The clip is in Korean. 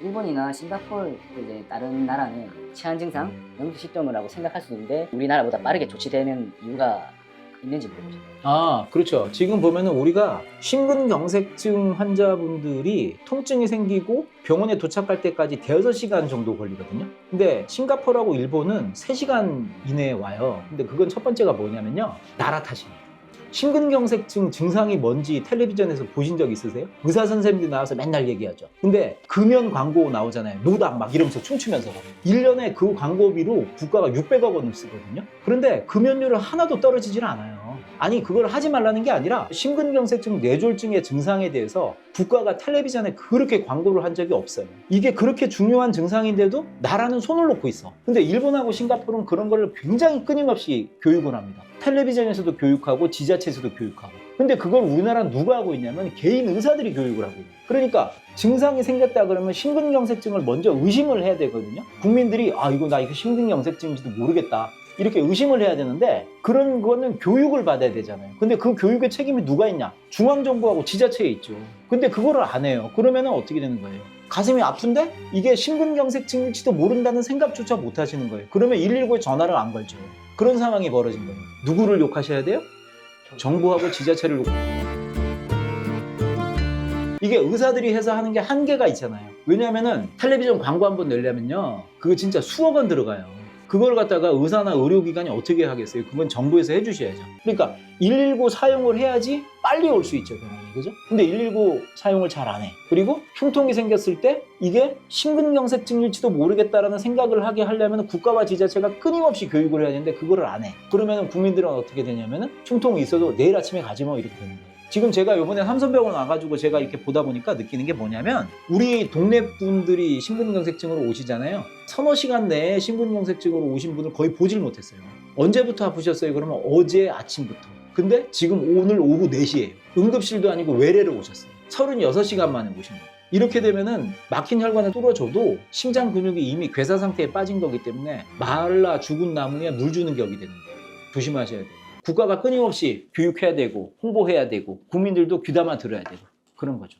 일본이나 싱가포르 이제 다른 나라는 치안 증상 영수 시점을 하고 생각할 수 있는데 우리나라보다 빠르게 조치되는 이유가 있는지 모르죠. 아, 그렇죠. 지금 보면은 우리가 심근경색증 환자분들이 통증이 생기고 병원에 도착할 때까지 대여섯 시간 정도 걸리거든요. 근데 싱가포르하고 일본은 3시간 이내에 와요. 근데 그건 첫 번째가 뭐냐면요. 나라 탓입니다. 심근경색증 증상이 뭔지 텔레비전에서 보신 적 있으세요? 의사 선생님들이 나와서 맨날 얘기하죠. 근데 금연 광고 나오잖아요. 노담 막 이러면서 춤추면서. 1년에 그 광고비로 국가가 600억 원을 쓰거든요. 그런데 금연율은 하나도 떨어지질 않아요. 아니 그걸 하지 말라는 게 아니라 심근경색증 뇌졸중의 증상에 대해서 국가가 텔레비전에 그렇게 광고를 한 적이 없어요. 이게 그렇게 중요한 증상인데도 나라는 손을 놓고 있어. 근데 일본하고 싱가포르는 그런 거를 굉장히 끊임없이 교육을 합니다. 텔레비전에서도 교육하고 지자체에서도 교육하고. 근데 그걸 우리나라는 누가 하고 있냐면 개인 의사들이 교육을 하고 있는. 그러니까 증상이 생겼다 그러면 심근경색증을 먼저 의심을 해야 되거든요. 국민들이 아 이거 나 이거 심근경색증인지도 모르겠다. 이렇게 의심을 해야 되는데 그런 거는 교육을 받아야 되잖아요. 근데 그 교육의 책임이 누가 있냐? 중앙정부하고 지자체에 있죠. 근데 그거를 안 해요. 그러면은 어떻게 되는 거예요? 가슴이 아픈데 이게 심근경색증일지도 모른다는 생각조차 못 하시는 거예요. 그러면 119에 전화를 안 걸죠. 그런 상황이 벌어진 거예요. 누구를 욕하셔야 돼요? 정부하고 지자체를 욕. 이게 의사들이 해서 하는 게 한계가 있잖아요. 왜냐면은 텔레비전 광고 한 번 내려면요. 그거 진짜 수억 원 들어가요. 그걸 갖다가 의사나 의료기관이 어떻게 하겠어요? 그건 정부에서 해주셔야죠. 그러니까 119 사용을 해야지 빨리 올 수 있죠, 병원에. 그죠? 근데 119 사용을 잘 안 해. 그리고 흉통이 생겼을 때 이게 심근경색증일지도 모르겠다라는 생각을 하게 하려면 국가와 지자체가 끊임없이 교육을 해야 되는데 그거를 안 해. 그러면 국민들은 어떻게 되냐면은 흉통이 있어도 내일 아침에 가지 뭐 이렇게 되는 거예요. 지금 제가 이번에 삼성병원 와가지고 제가 이렇게 보다 보니까 느끼는 게 뭐냐면 우리 동네 분들이 심근경색증으로 오시잖아요. 서너 시간 내에 심근경색증으로 오신 분을 거의 보질 못했어요. 언제부터 아프셨어요? 그러면 어제 아침부터. 근데 지금 오늘 오후 4시에요. 응급실도 아니고 외래로 오셨어요. 36시간 만에 오신 거예요. 이렇게 되면은 막힌 혈관을 뚫어줘도 심장 근육이 이미 괴사 상태에 빠진 거기 때문에 말라 죽은 나무에 물 주는 격이 되는 거예요. 조심하셔야 돼요. 국가가 끊임없이 교육해야 되고 홍보해야 되고 국민들도 귀담아 들어야 되고 그런 거죠.